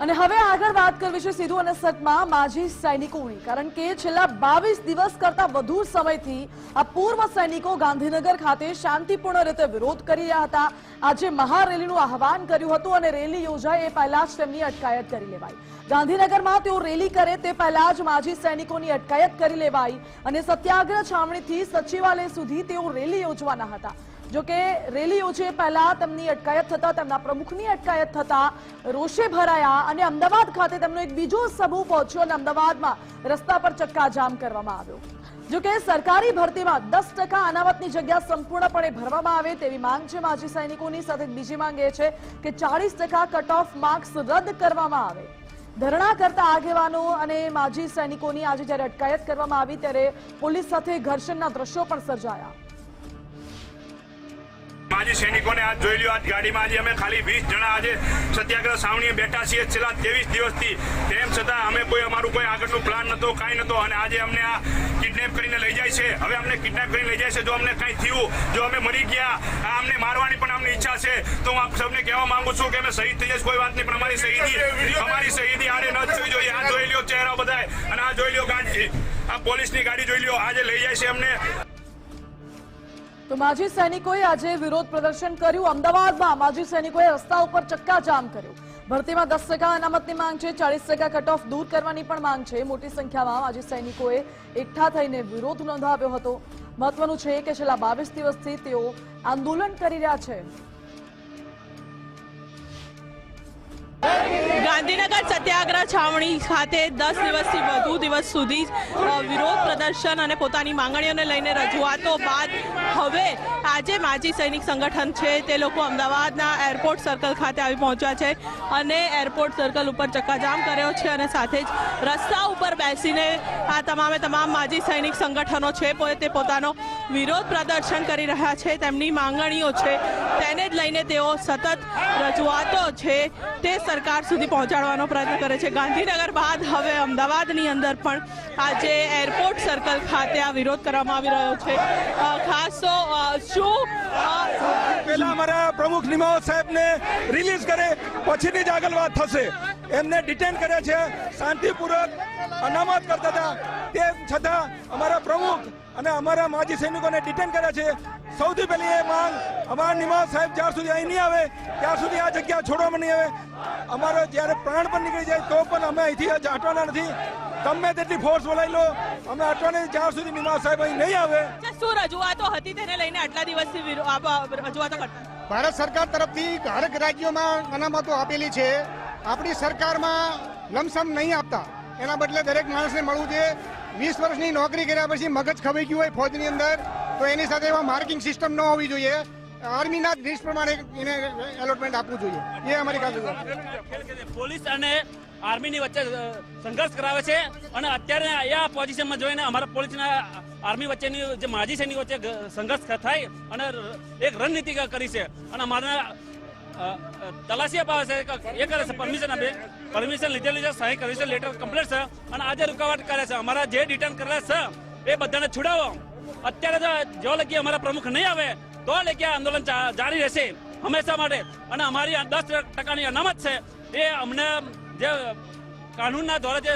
અને હવે આગળ વાત કરવી છે સીધું અને સતમાં માજી સૈનિકોની, કારણ કે છેલ્લા બાવીસ દિવસ કરતા વધુ સમયથી આ પૂર્વ સૈનિકો ગાંધીનગર ખાતે શાંતિપૂર્ણ રીતે વિરોધ કરી રહ્યા હતા. આજે મહારેલીનું આહવાન કર્યું હતું અને રેલી યોજાય એ પહેલા જ તેમની અટકાયત કરી લેવાઈ. ગાંધીનગરમાં તેઓ રેલી કરે તે પહેલા જ માજી સૈનિકોની અટકાયત કરી લેવાઈ અને સત્યાગ્રહ છાવણીથી સચિવાલય સુધી તેઓ રેલી યોજવાના હતા. જો કે રેલી યોજે પહેલા તેમની અટકાયત થતા, તેમના પ્રમુખની અટકાયત થતા રોષે ભરાયા અને અમદાવાદ ખાતે તેમનો એક બીજો સમૂહ પહોંચ્યો અને અમદાવાદમાં રસ્તા પર ચક્કાજામ કરવામાં આવ્યો. જોકે સરકારી ભરતીમાં દસ ટકા અનામતની જગ્યા સંપૂર્ણપણે ભરવામાં આવે તેવી માંગ છે માજી સૈનિકોની. સાથે બીજી માંગ એ છે કે ચાળીસ ટકા કટ ઓફ માર્ક્સ રદ કરવામાં આવે. ધરણા કરતા આગેવાનો અને માજી સૈનિકોની આજે જ્યારે અટકાયત કરવામાં આવી ત્યારે પોલીસ સાથે ઘર્ષણના દ્રશ્યો પણ સર્જાયા. માજી સૈનિકોને આજ જોઈ લ્યો. આજ ગાડીમાં આજે અમે ખાલી વીસ જણા આજે સત્યાગ્રહ સાવણીએ બેઠા છીએ. છેલ્લા ત્રેવીસ દિવસથી. તેમ છતાં અમે કોઈ અમારું કોઈ આગળનું પ્લાન નહોતો કાંઈ નહોતો અને આજે અમને આ કિડનેપ કરીને લઈ જાય છે. હવે અમને કિડનેપ કરીને લઈ જાય છે. જો અમને કાંઈ થયું, જો અમે મરી ગયા, આ અમને મારવાની પણ અમને ઈચ્છા છે. તો હું આપ સૌને કહેવા માંગુ છું કે અમે શહીદ થઈ જઈશ. કોઈ વાત નહીં પણ અમારી શહીદી અમારી શહીદી આડે ન થવી જોઈએ. આ જોઈ લ્યો ચહેરા બધાય. અને આ જોઈ લ્યો ગાંધી આ પોલીસની ગાડી જોઈ લ્યો. આજે લઈ જાય છે અમને. તો માજી સૈનિકોએ આજે વિરોધ પ્રદર્શન કર્યું. અમદાવાદમાં માજી સૈનિકોએ રસ્તા ઉપર ચક્કાજામ કર્યું. ભરતીમાં દસ ટકા અનામતની માંગ છે ચાલીસ ટકા કટ ઓફ દૂર કરવાની પણ માંગ છે. મોટી સંખ્યામાં માજી સૈનિકોએ એકઠા થઈને વિરોધ નોંધાવ્યો હતો. મહત્વનું છે કે છેલ્લા બાવીસ દિવસથી તેઓ આંદોલન કરી રહ્યા છે. ગાંધીનગર સત્યાગ્રહ છાવણી ખાતે દસ દિવસથી વધુ દિવસ સુધી વિરોધ પ્રદર્શન અને પોતાની માંગણીઓને લઈને રજૂઆતો બાદ હવે આજે માજી સૈનિક સંગઠન છે તે લોકો અમદાવાદના એરપોર્ટ સર્કલ ખાતે આવી પહોંચ્યા છે અને એરપોર્ટ સર્કલ ઉપર ચક્કાજામ કર્યો છે અને સાથે જ રસ્તા ઉપર બેસીને આ તમામે તમામ માજી સૈનિક સંગઠનો છે તે પોતાનો વિરોધ પ્રદર્શન કરી રહ્યા છે, તેમની માંગણીઓ છે તેને જ લઈને તેઓ સતત રજૂઆતો છે તે સરકાર સુધી પહોંચાડવાનો પ્રયત્ન કરે છે. ગાંધીનગર બાદ હવે અમદાવાદની અંદર પણ આજે એરપોર્ટ સર્કલ ખાતે આ વિરોધ કરવામાં આવી રહ્યો છે. ખાસ તો શું પહેલા અમારા પ્રમુખ નિમાવ સાહેબને રિલીઝ કરે, પછીની જ આગળ વાત થશે. એમને ડિટેન કર્યા છે, શાંતિપૂર્વક અનામત કરતા હતા. તેમ છતાં અમારા પ્રમુખ અને અમારા માજી સૈનિકોને ડિટેન કર્યા છે. સૌથી પહેલી એ માંગ અમારા નિમાલ સાહેબ જ્યાં સુધી અહીં નહીં આવે ત્યાં સુધી આ જગ્યા છોડવામાં નહીં આવે. અમારો જ્યારે પ્રાણ પણ નીકળી જાય તો પણ અમે અહીંથી હટવાના નથી. તમે તેટલી ફોર્સ બોલાવી લો અમે હટવાના નથી જ્યાં સુધી નિમાલ સાહેબ અહીં નહીં આવે. શું રજૂઆતો હતી તેને લઈને આટલા દિવસથી રજૂઆતો કરતા? ભારત સરકાર તરફથી હરેક રાજ્યોમાં અનામતો આપેલી છે. આપણી સરકારમાં લમસમ નહીં આપતા. એના બદલે દરેક માણસને મળવું જોઈએ. વીસ વર્ષની નોકરી કર્યા પછી મગજ ખવાઈ ગયું હોય ફોજની અંદર. તો એની સાથે એમાં માર્કિંગ સિસ્ટમ ન હોવી જોઈએ. આર્મીના લિસ્ટ પ્રમાણે એને એલોટમેન્ટ આપવું જોઈએ. એ અમારી ખાસ પોલીસ અને આર્મીની વચ્ચે સંઘર્ષ કરાવે છે અને અત્યારે આ પોઝિશનમાં જોઈને અમારા પોલીસના આર્મી વચ્ચેની જે માજી છે, એની વચ્ચે સંઘર્ષ થાય અને એક રણનીતિ કરી છે. અને અમારા તલાશી અપાવે છે એ કરે છે, પરમિશન આપે. પરમિશન લીધેલી છે સહી કરી છે, લેટર કમ્પ્લીટ છે અને આજે રૂકાવટ કરે છે. અમારા જે ડિટેન કરેલા છે, એ બધાને છોડાવો. અત્યારે જો જો લગી અમારા પ્રમુખ નહીં આવે તો લગી આંદોલન જારી રહેશે હંમેશા માટે. અને અમારી દસ ટકાની અનામત છે એ અમને જે કાનૂનના દ્વારા જે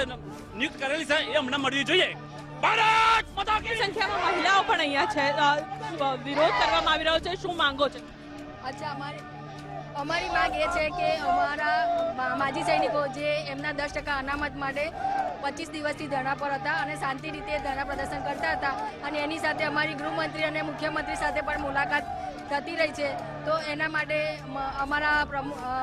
નિયુક્ત કરેલી છે એ અમને મળવી જોઈએ. ભારત! સંખ્યામાં મહિલાઓ પણ અહીંયા છે. વિરોધ કરવામાં આવી રહ્યો છે. શું માંગો છે? અચ્છા અમારી અમારી માંગ એ છે કે અમારા માજી સૈનિકો જે એમના દસ ટકા અનામત માટે પચીસ દિવસથી ધરણા પર હતા અને શાંતિ રીતે ધરણા પ્રદર્શન કરતા હતા. અને એની સાથે અમારી ગૃહમંત્રી અને મુખ્યમંત્રી સાથે પણ મુલાકાત થતી રહી છે. તો એના માટે અમારા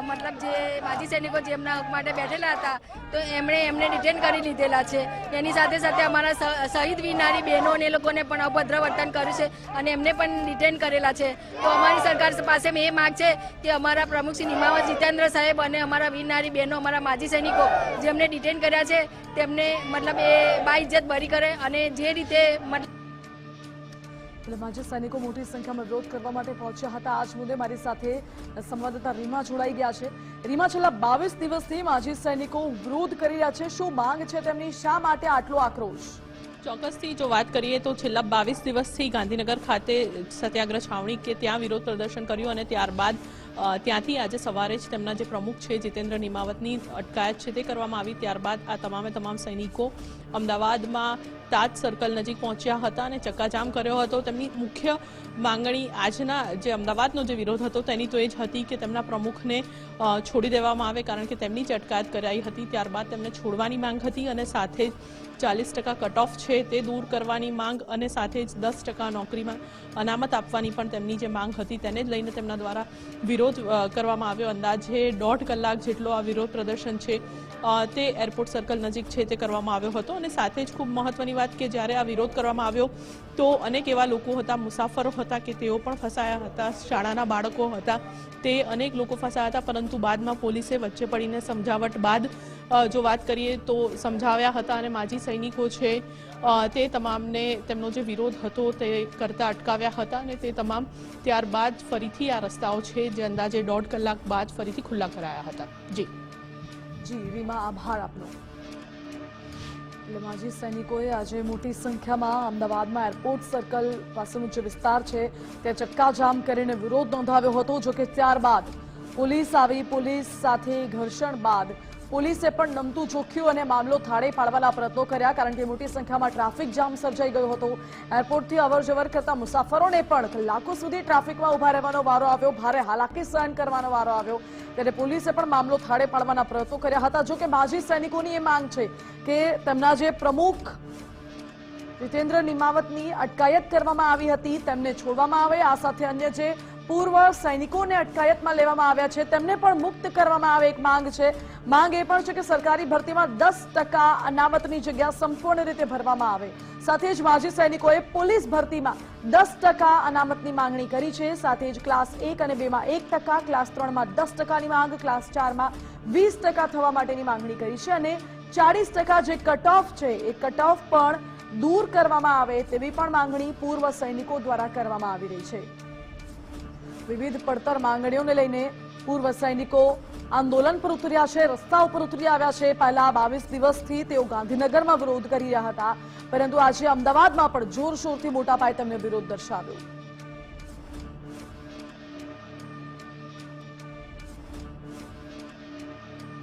મતલબ જે માજી સૈનિકો જે એમના હક માટે બેઠેલા હતા, તો એમણે એમને ડિટેન કરી લીધેલા છે. એની સાથે સાથે અમારા શહીદ વિનારી બહેનો અને લોકોને પણ અભદ્ર વર્તન કર્યું છે અને એમને પણ ડિટેન કરેલા છે. તો અમારી સરકાર પાસે એ માગ છે કે અમારા પ્રમુખ શ્રી નિમાવત જીતેન્દ્ર સાહેબ અને અમારા વિનારી બહેનો, અમારા માજી સૈનિકો જેમને ડિટેન કર્યા છે, તેમને મતલબ એ બાઇજ્જત બરી કરે અને જે રીતે મતલબ એટલે માજી સૈનિકો મોટી સંખ્યામાં વિરોધ કરવા માટે પહોંચ્યા હતા. આજ મુદ્દે મારી સાથે સંવાદદાતા રીમા જોડાઈ ગયા છે. રીમા, છેલ્લા બાવીસ દિવસથી માજી સૈનિકો વિરોધ કરી રહ્યા છે. શું માંગ છે તેમની? શા માટે આટલો આક્રોશ? ચોક્કસથી જો વાત કરીએ તો છેલ્લા બાવીસ દિવસથી ગાંધીનગર ખાતે સત્યાગ્રહ છાવણી કે ત્યાં વિરોધ પ્રદર્શન કર્યું અને ત્યારબાદ ત્યાંથી આજે સવારે જ તેમના જે પ્રમુખ છે, જીતેન્દ્ર નિમાવતની અટકાયત છે તે કરવામાં આવી. ત્યારબાદ આ તમામે તમામ સૈનિકો અમદાવાદમાં તાજ સર્કલ નજીક પહોંચ્યા હતા અને ચક્કાજામ કર્યો હતો. તેમની મુખ્ય માંગણી આજના જે અમદાવાદનો જે વિરોધ હતો તેની તો એ જ હતી કે તેમના પ્રમુખને છોડી દેવામાં આવે કારણ કે તેમની જ અટકાયત કરાઈ હતી. ત્યારબાદ તેમને છોડવાની માંગ હતી અને સાથે જ ચાલીસ ટકા કટ ઓફ છે તે દૂર કરવાની માંગ અને સાથે જ દસ ટકા નોકરીમાં અનામત આપવાની પણ તેમની જે માંગ હતી તેને જ લઈને તેમના દ્વારા વિરોધ કરવામાં આવ્યો. અંદાજે દોઢ કલાક જેટલો આ વિરોધ પ્રદર્શન છે તે એરપોર્ટ સર્કલ નજીક છે તે કરવામાં આવ્યો હતો. અને સાથે જ ખૂબ મહત્વની વાત કે જ્યારે આ વિરોધ કરવામાં આવ્યો, તો અનેક એવા લોકો હતા, મુસાફરો હતા કે તેઓ પણ ફસાયા હતા, શાળાના બાળકો હતા, તે અનેક લોકો ફસાયા હતા. પરંતુ બાદમાં પોલીસે વચ્ચે પડીને સમજાવટ બાદ જો વાત કરીએ તો સમજાવ્યા હતા અને માજી સૈનિકો છે તે તમામને તેમનો જે વિરોધ હતો તે કરતા અટકાવ્યા હતા અને તે તમામ ત્યારબાદ ફરીથી આ રસ્તાઓ છે જે અંદાજે દોઢ કલાક બાદ ફરીથી ખુલ્લા કરાયા હતા. જી. જી રીમા આભાર આપનો. એટલે માજી સૈનિકોએ આજે મોટી સંખ્યામાં અમદાવાદમાં એરપોર્ટ સર્કલ પાસેનો જે વિસ્તાર છે, ત્યાં ચક્કાજામ કરીને વિરોધ નોંધાવ્યો હતો, જોકે ત્યારબાદ પોલીસ આવી, પોલીસ સાથે ઘર્ષણ બાદ પોલીસે પણ નમતું જોખ્યું અને મામલો થાળે પાડવાના પ્રયત્નો કર્યા કારણ કે મોટી સંખ્યામાં ટ્રાફિક જામ સર્જાઈ ગયો હતો. એરપોર્ટથી અવરજવર કરતા મુસાફરોને પણ કલાકો સુધી ટ્રાફિકમાં ઊભા રહેવાનો વારો આવ્યો. ભારે હાલાકી સહન કરવાનો વારો આવ્યો. ત્યારે પોલીસે પણ મામલો થાળે પાડવાના પ્રયત્નો કર્યા હતા. જો કે માજી સૈનિકોની એ માંગ છે કે તેમના જે પ્રમુખ જીતેન્દ્ર નિમાવતની અટકાયત કરવામાં આવી હતી, તેમને છોડવામાં આવે. આ સાથે અન્ય જે પૂર્વ સૈનિકોને અટકાયતમાં લેવામાં આવ્યા છે. તેમને પણ મુક્ત કરવામાં આવે એક માંગ છે. માંગ એ પણ છે કે સરકારી ભરતીમાં દસ ટકા અનામતની જગ્યા સંપૂર્ણ રીતે ભરવામાં આવે. સાથે જ માજી સૈનિકોએ પોલીસ ભરતીમાં દસ ટકા અનામતની માંગણી કરી છે. સાથે જ ક્લાસ એક અને બેમાં એક ટકા, ક્લાસ ત્રણમાં દસ ટકાની માંગ, ક્લાસ ચારમાં વીસ ટકા થવા માટેની માંગણી કરી છે અને ચાળીસ ટકા જે કટ ઓફ છે એ કટ ઓફ પણ દૂર કરવામાં આવે તેવી પણ માંગણી પૂર્વ સૈનિકો દ્વારા કરવામાં આવી રહી છે. વિવિધ પડતર માંગણીઓને લઈને પૂર્વ સૈનિકો આંદોલન પર ઉતર્યા છે, રસ્તા ઉપર ઉતરી આવ્યા છે. પહેલા બાવીસ દિવસથી તેઓ ગાંધીનગરમાં વિરોધ કરી રહ્યા હતા. પરંતુ આજે અમદાવાદમાં પણ જોરશોરથી મોટા પાયે તેમને વિરોધ દર્શાવ્યો.